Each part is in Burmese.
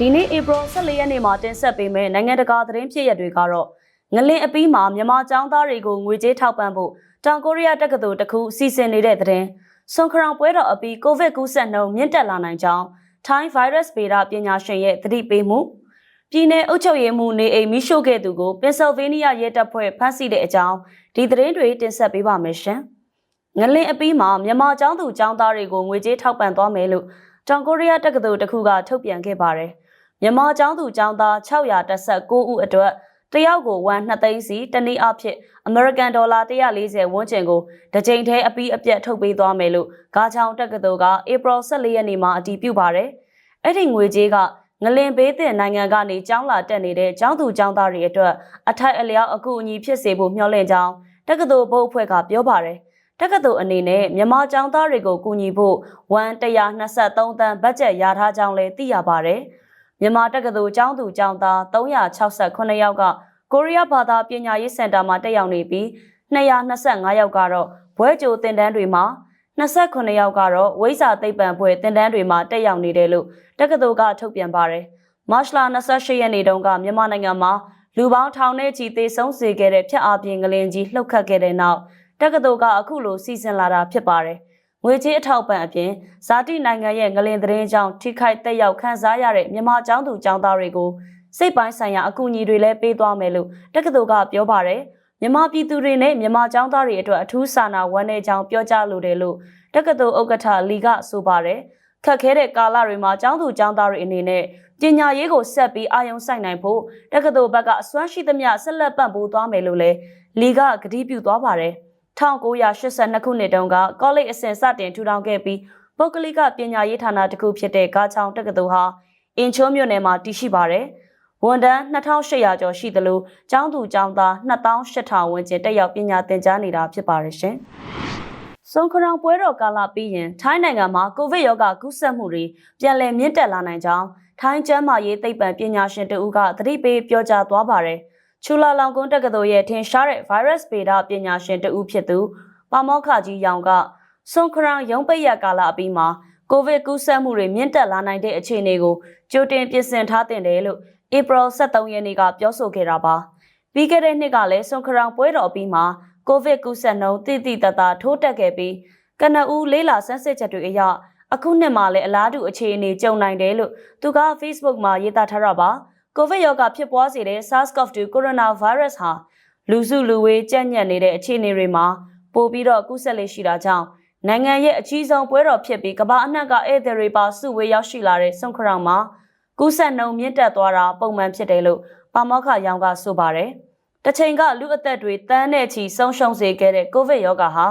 ဒီနေ့ဧပြီ14ရက်နေ့မှာတင်ဆက်ပေးမယ့်နိုင်ငံတကာသတင်းဖြစ်ရပ်တွေကတော့ငလင်အပီးမှာမြန်မာကျောင်းသားတွေကိုငွေကြေးထောက်ပံ့ဖို့တောင်ကိုရီးယားတက္ကသိုလ်တစ်ခုစီစဉ်နေတဲ့သတင်းဆွန်ခရောင်ပွဲတော်အပီးကိုဗစ်ကူးစက်နှုန်းမြင့်တက်လာနိုင်ကြောင်းထိုင်းဗိုင်းရပ်စ်ဗေဒပညာရှင်ရဲ့သတိပေးမှုပြည်내အုပ်ချုပ်ရေးမှူးနေအိမ်မိရှို့ခဲ့သူကိုပင်ဆယ်ဗေးနီးယားရဲတပ်ဖွဲ့ဖမ်းဆီးတဲ့အကြောင်းဒီသတင်းတွေတင်ဆက်ပေးပါမယ်ရှင်။ငလင်အပီးမှာမြန်မာကျောင်းသူကျောင်းသားတွေကိုငွေကြေးထောက်ပံ့သွားမယ်လို့တောင်ကိုရီးယားတက္ကသိုလ်တစ်ခုကထုတ်ပြန်ခဲ့ပါတယ်။ မြန်မာကျောင်းသူကျောင်းသား619ဦးအတွက်တယောက်ကို1 2သိန်းစီတနည်းအားဖြင့် American Dollar 140ဝန်းကျင်ကိုတစ်ကြိမ်တည်းအပီးအပြတ်ထုတ်ပေးသွားမယ်လို့ဂါချောင်တက္ကသိုလ်က April 14ရက်နေ့မှာအတည်ပြုပါတယ်။အဲ့ဒီငွေကြေးကငလင်ဘေးသင်နိုင်ငံကနေကျောင်းလာတက်နေတဲ့ကျောင်းသူကျောင်းသားတွေအတွက်အထိုက်အလျောက်အကူအညီဖြစ်စေဖို့မျှော်လင့်ကြောင်းတက္ကသိုလ်ဘုတ်အဖွဲ့ကပြောပါတယ်။တက္ကသိုလ်အနေနဲ့မြန်မာကျောင်းသားတွေကိုကူညီဖို့123တန်းဘတ်ဂျက်ရထားကြောင်းလည်းသိရပါတယ်။ မြန်မာတက္ကသိုလ်ကျောင်းသူကျောင်းသား368ယောက်ကကိုရီးယားဘာသာပညာရေးစင်တာမှာတက်ရောက်နေပြီး225ယောက်ကတော့ဘွဲကြိုတင်တန်းတွေမှာ29ယောက်ကတော့ဝိဇာသိပ္ပံဘွဲတင်တန်းတွေမှာတက်ရောက်နေတယ်လို့တက္ကသိုလ်ကထုတ်ပြန်ပါတယ်။မတ်လ28ရက်နေ့တုန်းကမြန်မာနိုင်ငံမှာလူပေါင်းထောင်နဲ့ချီသေဆုံးစေခဲ့တဲ့ဖျက်အားပြင်းကလင်ကြီးလှုပ်ခတ်ခဲ့တဲ့နောက်တက္ကသိုလ်ကအခုလိုစီစဉ်လာတာဖြစ်ပါတယ်။ ငွေကြေးအထောက်ပံ့အပြင်ဇာတိနိုင်ငံရဲ့ငလင်သတင်းကြောင့်ထိခိုက်သက်ရောက်ခံစားရတဲ့မြန်မာကျောင်းသူကျောင်းသားတွေကိုစိတ်ပိုင်းဆိုင်ရာအကူအညီတွေလည်းပေးသွားမယ်လို့တက္ကသိုလ်ကပြောပါတယ်။မြန်မာပြည်သူတွေနဲ့မြန်မာကျောင်းသားတွေအတွက်အထူးစာနာဝမ်းနည်းကြောင်းပြောကြားလိုတယ်လို့တက္ကသိုလ်ဥက္ကဋ္ဌလီကဆိုပါတယ်။ခက်ခဲတဲ့ကာလတွေမှာကျောင်းသူကျောင်းသားတွေအနေနဲ့ပညာရေးကိုဆက်ပြီးအာရုံစိုက်နိုင်ဖို့တက္ကသိုလ်ဘက်ကအစွမ်းရှိသမျှဆက်လက်ပံ့ပိုးသွားမယ်လို့လည်းလီကကတိပြုသွားပါတယ်။ 1982ခုနှစ်တုန်းကကောလိပ်အဆင့်စတင်ထူထောင်ခဲ့ပြီးပုဂ္ဂလိကပညာရေးဌာနတစ်ခုဖြစ်တဲ့ကားချောင်းတက္ကသိုလ်ဟာအင်ချိုးမြို့နယ်မှာတည်ရှိပါတယ်။ဝန်ထမ်း2800ကျော်ရှိသလိုကျောင်းသူကျောင်းသား2800ဝန်းကျင်တက်ရောက်ပညာသင်ကြားနေတာဖြစ်ပါတယ်ရှင်။စုံခရောင်ပွဲတော်ကာလပြီးရင်ထိုင်းနိုင်ငံမှာကိုဗစ်ရောဂါကူးစက်မှုတွေပြန်လည်မြင့်တက်လာနိုင်ကြောင်းထိုင်းကျန်းမာရေးသိပ္ပံပညာရှင်တဦးကသတိပေးပြောကြားသွားပါတယ်။ ချူလာလောင်ကွန်းတက္ကသိုလ်ရဲ့ထင်ရှားတဲ့ virus ဗေဒပညာရှင်တဦးဖြစ်သူပါမောက္ခကြီးရောင်ကဆွန်ခရန်ရုံးပိတ်ရကာလအပြီးမှာကိုဗစ်ကူးစက်မှုတွေမြင့်တက်လာနိုင်တဲ့အခြေအနေကိုကြိုတင်ပြင်ဆင်ထားတင်တယ်လို့ဧပြီ23ရက်နေ့ကပြောဆိုခဲ့တာပါပြီးခဲ့တဲ့နှစ်ကလည်းဆွန်ခရန်ပွဲတော်အပြီးမှာကိုဗစ်ကူးစက်နှုန်းတိတိတသားထိုးတက်ခဲ့ပြီးကနဦးလေးလာဆန်းစစ်ချက်တွေအရအခုနှစ်မှာလည်းအလားတူအခြေအနေကြုံနိုင်တယ်လို့သူက Facebook မှာရေးသားထားတာပါ။ ကိုဗစ်ရောဂါဖြစ်ပွားစေတဲ့ SARS-CoV-2 coronavirus ဟာလူစုလူဝေးကြက်ညက်နေတဲ့အခြေအနေတွေမှာပိုပြီးတော့ကူးစက်လေရှိတာကြောင့်နိုင်ငံရဲ့အကြီးဆုံးပွဲတော်ဖြစ်ပြီးကမ္ဘာအနှံ့ကဧည့်သည်တွေပါစုဝေးရောက်ရှိလာတဲ့ဆွန်ခရောင်မှာကူးစက်နှုန်းမြင့်တက်သွားတာပုံမှန်ဖြစ်တယ်လို့ပါမောက္ခရောင်ကဆိုပါတယ်။တချိန်ကလူအသက်တွေတန်းနဲ့ချီဆုံးရှုံးစေခဲ့တဲ့ကိုဗစ်ရောဂါဟာ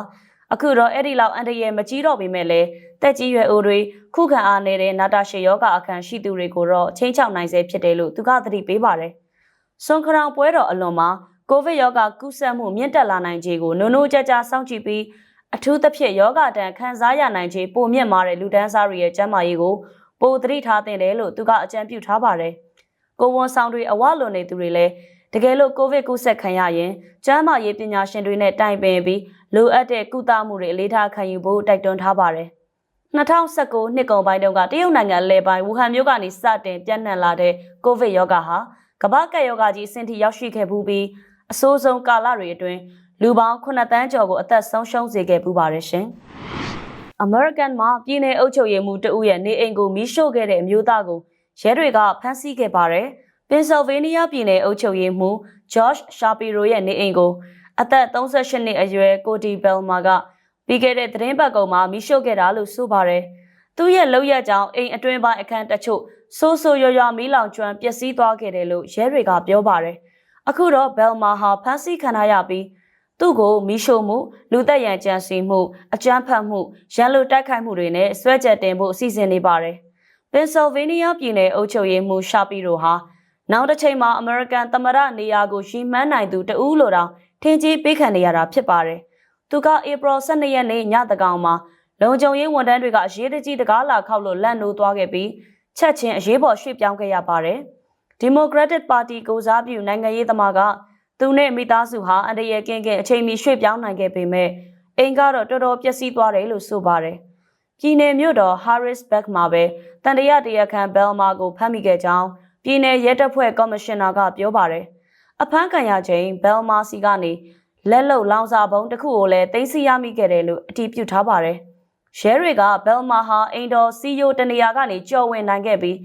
အခုတော့အဲ့ဒီလောက်အန်တရယ်မကြီးတော့ပေမဲ့လည်းတက်ကြီးရွယ်အိုတွေခုခံအားနေတဲ့နာတာရှေယောဂအခန်းရှိသူတွေကိုတော့ချင်းချောက်နိုင်စေဖြစ်တယ်လို့သူကသတိပေးပါတယ်။ဆွန်ခရောင်ပွဲတော်အလွန်မှာကိုဗစ်ရောဂါကူးစက်မှုမြင့်တက်လာနိုင်ခြေကိုနိုးနိုးကြကြစောင့်ကြည့်ပြီးအထူးသဖြင့်ယောဂတန်ခံစားရနိုင်ခြေပိုမြင့်မာတဲ့လူဒန်းစားတွေရဲ့ကျန်းမာရေးကိုပိုသတိထားသင့်တယ်လို့သူကအကြံပြုထားပါတယ်။ကိုဝန်ဆောင်တွေအဝလွန်နေသူတွေလည်းတကယ်လို့ကိုဗစ်ကူးစက်ခံရရင်ကျန်းမာရေးပညာရှင်တွေနဲ့တိုင်ပင်ပြီး လိုအပ်တဲ့ကုသမှုတွေအလေးထားခံယူဖို့တိုက်တွန်းထားပါတယ်။2019နှစ်ကုန်ပိုင်းတုန်းကတရုတ်နိုင်ငံလယ်ပိုင်းဝူဟန်မြို့ကနေစတင်ပြန့်နှံ့လာတဲ့ကိုဗစ်ရောဂါဟာကမ္ဘာ့ကပ်ရောဂါကြီးအဆင့်ထိရောက်ရှိခဲ့မှုပြီးအဆိုးဆုံးကာလတွေအတွင်းလူပေါင်း9တန်းကျော်ကိုအသက်ဆုံးရှုံးစေခဲ့ပူပါတယ်ရှင်။ American မှာပြည်내အုပ်ချုပ်ရေးမှူးတဦးရဲ့နေအိမ်ကိုမီးရှို့ခဲ့တဲ့အမျိုးသားကိုရဲတွေကဖမ်းဆီးခဲ့ပါတယ်။ Pennsylvania ပြည်내အုပ်ချုပ်ရေးမှူး George Shapiro ရဲ့နေအိမ်ကို အသက်38နှစ်အရွယ် Cody Belma ကပြီးခဲ့တဲ့သတင်းပတ်ကုန်မှာမိရှုပ်ခဲ့တာလို့ဆိုပါတယ်။သူ့ရဲ့လောက်ရကြောင်အိမ်အတွင်းပိုင်းအခန်းတချို့ဆိုးဆိုးရွားရွားမီးလောင်ကျွမ်းပျက်စီးသွားခဲ့တယ်လို့ရဲတွေကပြောပါတယ်။အခုတော့ဘယ်မာဟာဖမ်းဆီးခံရပြီးသူ့ကိုမီးရှို့မှုလူသက်ရန်ကြံစီမှုအကြမ်းဖက်မှုရန်လိုတိုက်ခိုက်မှုတွေနဲ့ဆွဲချက်တင်ဖို့အစီအစဉ်နေပါတယ်။ပင်ဆယ်ဗေးနီးယားပြည်နယ်အုပ်ချုပ်ရေးမှူးရှာပီရိုဟာနောက်တစ်ချိန်မှာအမေရိကန်သမ္မတနေရာကိုရှိမှန်းနိုင်သူတဦးလိုတောင် ထင်ကြီးပေးခံနေရတာဖြစ်ပါတယ်။သူကဧပြီ12ရက်နေ့ညတကောင်မှာလုံခြုံရေးဝန်ထမ်းတွေကအရေးတကြီးတကားလာခောက်လို့လန့်နိုးသွားခဲ့ပြီးချက်ချင်းအရေးပေါ်ရွှေ့ပြောင်းခဲ့ရပါတယ်။ Democratic Party ကိုစားပြုနိုင်ငံရေးသမားကသူနဲ့မိသားစုဟာအန္တရာယ်ကင်းကင်းအချိန်မီရွှေ့ပြောင်းနိုင်ခဲ့ပေမဲ့အိမ်ကတော့တော်တော်ပျက်စီးသွားတယ်လို့ဆိုပါတယ်ပြည်내မြို့တော် Harrisburg မှာပဲတန်တရာတရားခံဘယ်မာကိုဖမ်းမိခဲ့ကြောင်းပြည်내ရဲတပ်ဖွဲ့ကော်မရှင်နာကပြောပါတယ်။ အဖမ်းခံရချိန်ဘယ်မာစီကနေလက်လုံလောင်စာပုံတစ်ခုကိုလည်းတင်စီရမိခဲ့တယ်လို့အတည်ပြုထားပါတယ်။ရဲတွေကဘယ်မာဟာအိမ်တော်စီယိုတနေရာကနေကြော်ဝင်နိုင်ခဲ့ပြီး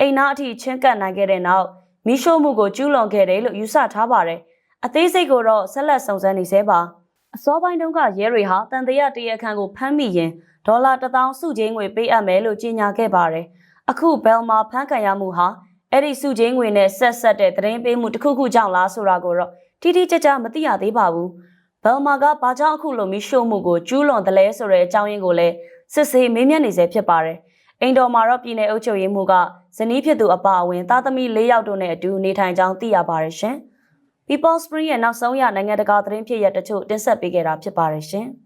အိမ်နာအထိချင်းကပ်နိုင်ခဲ့တဲ့နောက်မိရှို့မှုကိုကျူးလွန်ခဲ့တယ်လို့ယူဆထားပါတယ်။အသေးစိတ်ကိုတော့ဆက်လက်စုံစမ်းနေသေးပါ။အစောပိုင်းတုန်းကရဲတွေဟာတန်တရာတရားခံကိုဖမ်းမိရင်ဒေါ်လာ1000စုချင်းငွေပေးအပ်မယ်လို့ကြေညာခဲ့ပါတယ်။အခုဘယ်မာဖမ်းခံရမှုဟာ အဲ့ဒီစုချင်းငွေနဲ့ဆက်ဆက်တဲ့သတင်းပေးမှုတစ်ခုခုကြောင့်လားဆိုတာကိုတော့တိတိကျကျမသိရသေးပါဘူး။ဘယ်မာကဘာကြောင့်အခုလိုမိရှို့မှုကိုကျူးလွန်တယ်လဲဆိုတဲ့အကြောင်းရင်းကိုလည်းစစ်ဆေးမေးမြန်းနေစေဖြစ်ပါတယ်။အိမ်တော်မှာတော့ပြည်내အုပ်ချုပ်ရေးမှုကဇနီးဖြစ်သူအပါအဝင်သားသမီး၄ယောက်တို့နဲ့အတူနေထိုင်ကြောင်းသိရပါတယ်ရှင်။ People Spring ရဲ့နောက်ဆုံးရနိုင်ငံတကာသတင်းဖြစ်ရတချို့တင်ဆက်ပေးခဲ့တာဖြစ်ပါတယ်ရှင်။